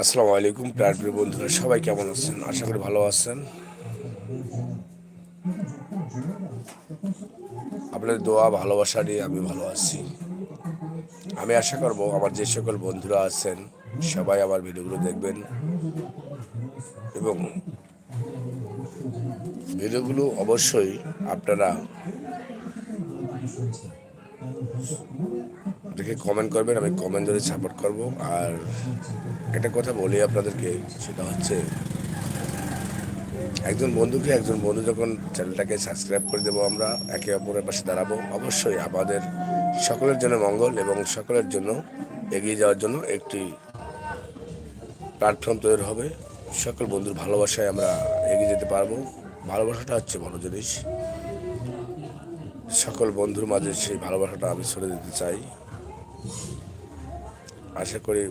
আসসালামু আলাইকুম প্রাণপ্রিয় বন্ধুরা, সবাই কেমন আছেন? আশা করি ভালো আছেন। আপনাদের দোয়া, ভালোবাসা নিয়ে আমি ভালো আছি। আমি আশা করব আমার যে সকল বন্ধুরা আছেন, সবাই আমার ভিডিওগুলো দেখবেন এবং ভিডিওগুলো অবশ্যই আপনারা দেখে কমেন্ট করবেন, আমি কমেন্ট ধরে সাপোর্ট করব। আর একটা কথা বলি আপনাদেরকে, সেটা হচ্ছে, একজন বন্ধুকে একজন বন্ধু যখন চ্যানেলটাকে সাবস্ক্রাইব করে দেবো আমরা, একে অপরের পাশে দাঁড়াবো, অবশ্যই আমাদের সকলের জন্য মঙ্গল এবং সকলের জন্য এগিয়ে যাওয়ার জন্য একটি প্ল্যাটফর্ম তৈরি হবে। সকল বন্ধুর ভালোবাসায় আমরা এগিয়ে যেতে পারব। ভালোবাসাটা হচ্ছে বড় জিনিস। সকল বন্ধুর মাঝে সেই ভালোবাসাটা আমি ছড়ে দিতে চাই। আশা করি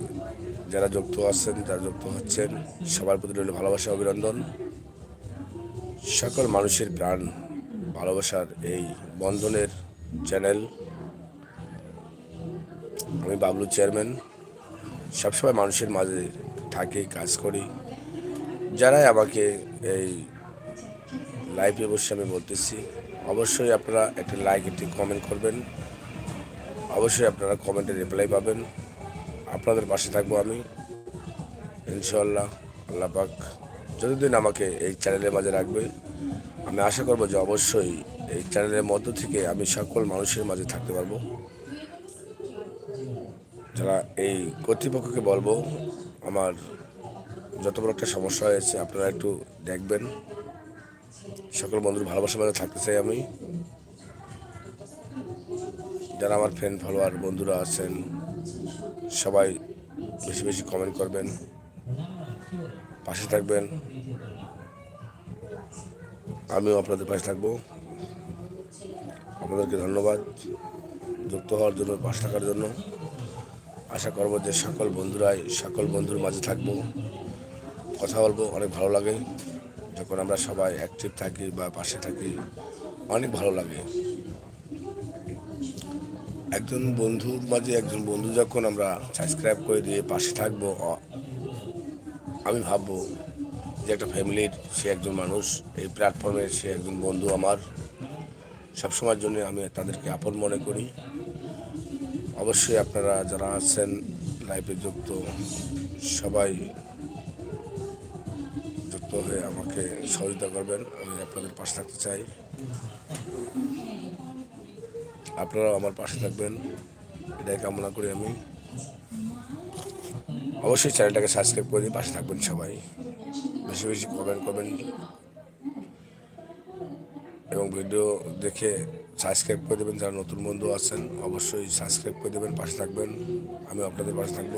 যারা যুক্ত আছেন, যারা যুক্ত হচ্ছেন, সবার প্রতি রইল ভালোবাসা, অভিনন্দন। সকল মানুষের প্রাণ ভালোবাসার এই বন্ধনের চ্যানেল। আমি বাবলু চেয়ারম্যান। সবসময় মানুষের মাঝে থাকি, কাজ করি। যারাই আমাকে এই লাইভে বসে আমি বলতেছি অবশ্যই আপনারা একটি লাইক একটি কমেন্ট করবেন। অবশ্যই আপনারা কমেন্টে রিপ্লাই পাবেন। আপনাদের পাশে থাকব আমি। ইনশাল্লাহ আল্লাহ পাক যতদিন আমাকে এই চ্যানেলের মাঝে রাখবে, আমি আশা করব যে অবশ্যই এই চ্যানেলের মধ্য থেকে আমি সকল মানুষের মাঝে থাকতে পারব। যারা এই কর্তৃপক্ষকে বলব, আমার যত বড় একটা সমস্যা হয়েছে, আপনারা একটু দেখবেন। সকল বন্ধুর ভালোবাসার মাঝে থাকতে চাই আমি। যারা আমার ফ্রেন্ড ফলোয়ার বন্ধুরা আছেন, সবাই বেশি বেশি কমেন্ট করবেন, পাশে থাকবেন। আমিও আপনাদের পাশে থাকব। আপনাদেরকে ধন্যবাদ যুক্ত হওয়ার জন্য, পাশে থাকার জন্য। আশা করব যে সকল বন্ধুরাই, সকল বন্ধুর মাঝে থাকব। কথা বলব, অনেক ভালো লাগে। যখন আমরা সবাই অ্যাক্টিভ থাকি বা পাশে থাকি, অনেক ভালো লাগে। একজন বন্ধুর মাঝে একজন বন্ধু যখন আমরা সাবস্ক্রাইব করে দিয়ে পাশে থাকব আমি ভাববো যে একটা ফ্যামিলির সে একজন মানুষ, এই প্ল্যাটফর্মের সে একজন বন্ধু আমার। সবসময়ের জন্য আমি তাদেরকে আপন মনে করি। অবশ্যই আপনারা যারা আছেন লাইফে যুক্ত, সবাই হয়ে আমাকে সহযোগিতা করবেন, আমি আপনাদের পাশে থাকতে চাই। আপনারাও আমার পাশে থাকবেন, এটাই কামনা করি আমি। অবশ্যই চ্যানেলটাকে সাবস্ক্রাইব করে পাশে থাকবেন সবাই। বেশি বেশি কমেন্ট করবেন এবং ভিডিও দেখে সাবস্ক্রাইব করে দেবেন। যারা নতুন বন্ধু আছেন, অবশ্যই সাবস্ক্রাইব করে দেবেন, পাশে থাকবেন। আমি আপনাদের পাশে থাকব।